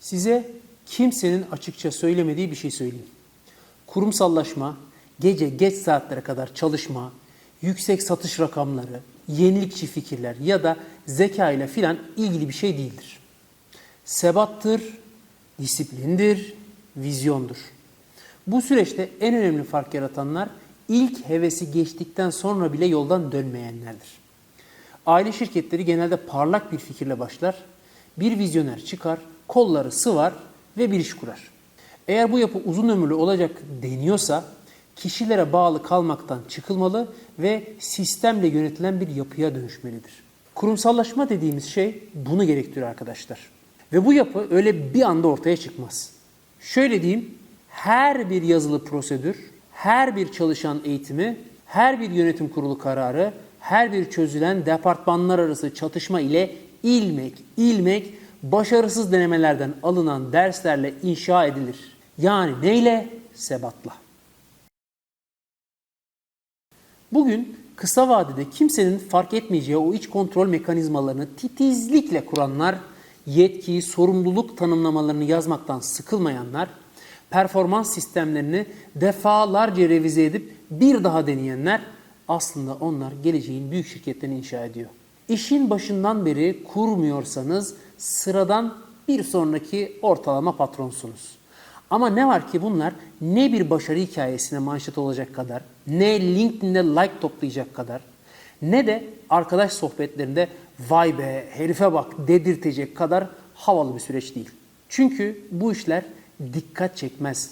Size kimsenin açıkça söylemediği bir şey söyleyeyim. Kurumsallaşma, gece geç saatlere kadar çalışma, yüksek satış rakamları, yenilikçi fikirler ya da zeka ile filan ilgili bir şey değildir. Sebattır, disiplindir, vizyondur. Bu süreçte en önemli fark yaratanlar ilk hevesi geçtikten sonra bile yoldan dönmeyenlerdir. Aile şirketleri genelde parlak bir fikirle başlar, bir vizyoner çıkar, kolları sıvar ve bir iş kurar. Eğer bu yapı uzun ömürlü olacak deniyorsa kişilere bağlı kalmaktan çıkılmalı ve sistemle yönetilen bir yapıya dönüşmelidir. Kurumsallaşma dediğimiz şey bunu gerektiriyor arkadaşlar. Ve bu yapı öyle bir anda ortaya çıkmaz. Şöyle diyeyim, her bir yazılı prosedür, her bir çalışan eğitimi, her bir yönetim kurulu kararı, her bir çözülen departmanlar arası çatışma ile ilmek ilmek başarısız denemelerden alınan derslerle inşa edilir. Yani neyle? Sebatla. Bugün kısa vadede kimsenin fark etmeyeceği o iç kontrol mekanizmalarını titizlikle kuranlar, yetki, sorumluluk tanımlamalarını yazmaktan sıkılmayanlar, performans sistemlerini defalarca revize edip bir daha deneyenler aslında onlar geleceğin büyük şirketlerini inşa ediyor. İşin başından beri kurmuyorsanız sıradan bir sonraki ortalama patronsunuz. Ama ne var ki bunlar ne bir başarı hikayesine manşet olacak kadar, ne LinkedIn'de like toplayacak kadar, ne de arkadaş sohbetlerinde vay be herife bak dedirtecek kadar havalı bir süreç değil. Çünkü bu işler dikkat çekmez.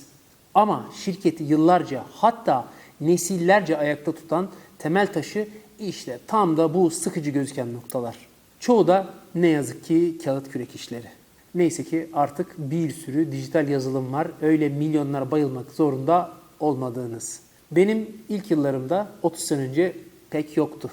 Ama şirketi yıllarca hatta nesillerce ayakta tutan temel taşı işte tam da bu sıkıcı gözüken noktalar. Çoğu da ne yazık ki kağıt kürek işleri. Neyse ki artık bir sürü dijital yazılım var. Öyle milyonlar bayılmak zorunda olmadığınız. Benim ilk yıllarımda 30 sene önce pek yoktu.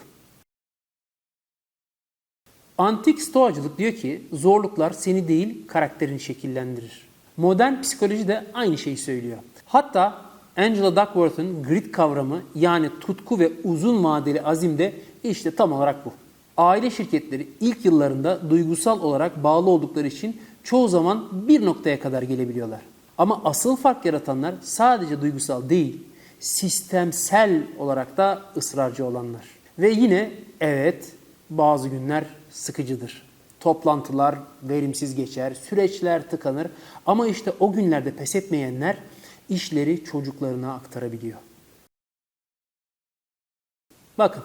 Antik stoacılık diyor ki zorluklar seni değil karakterini şekillendirir. Modern psikoloji de aynı şeyi söylüyor. Hatta Angela Duckworth'ın grit kavramı yani tutku ve uzun vadeli azim de işte tam olarak bu. Aile şirketleri ilk yıllarında duygusal olarak bağlı oldukları için çoğu zaman bir noktaya kadar gelebiliyorlar. Ama asıl fark yaratanlar sadece duygusal değil, sistemsel olarak da ısrarcı olanlar. Ve yine evet bazı günler sıkıcıdır. Toplantılar verimsiz geçer, süreçler tıkanır ama işte o günlerde pes etmeyenler işleri çocuklarına aktarabiliyor. Bakın,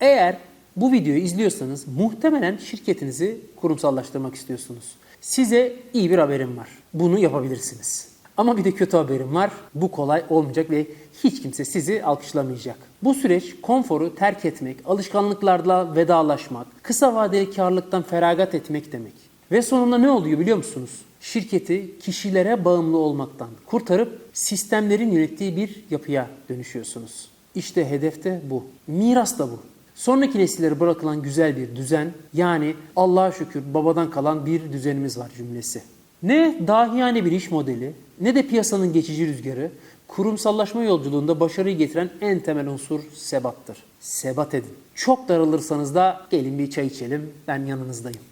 eğer bu videoyu izliyorsanız muhtemelen şirketinizi kurumsallaştırmak istiyorsunuz. Size iyi bir haberim var. Bunu yapabilirsiniz. Ama bir de kötü haberim var. Bu kolay olmayacak ve hiç kimse sizi alkışlamayacak. Bu süreç konforu terk etmek, alışkanlıklarla vedalaşmak, kısa vadeli karlılıktan feragat etmek demek. Ve sonunda ne oluyor biliyor musunuz? Şirketi kişilere bağımlı olmaktan kurtarıp sistemlerin yönettiği bir yapıya dönüşüyorsunuz. İşte hedef de bu. Miras da bu. Sonraki nesillere bırakılan güzel bir düzen yani Allah'a şükür babadan kalan bir düzenimiz var cümlesi. Ne dahiyane bir iş modeli ne de piyasanın geçici rüzgarı kurumsallaşma yolculuğunda başarıyı getiren en temel unsur sebattır. Sebat edin. Çok daralırsanız da gelin bir çay içelim ben yanınızdayım.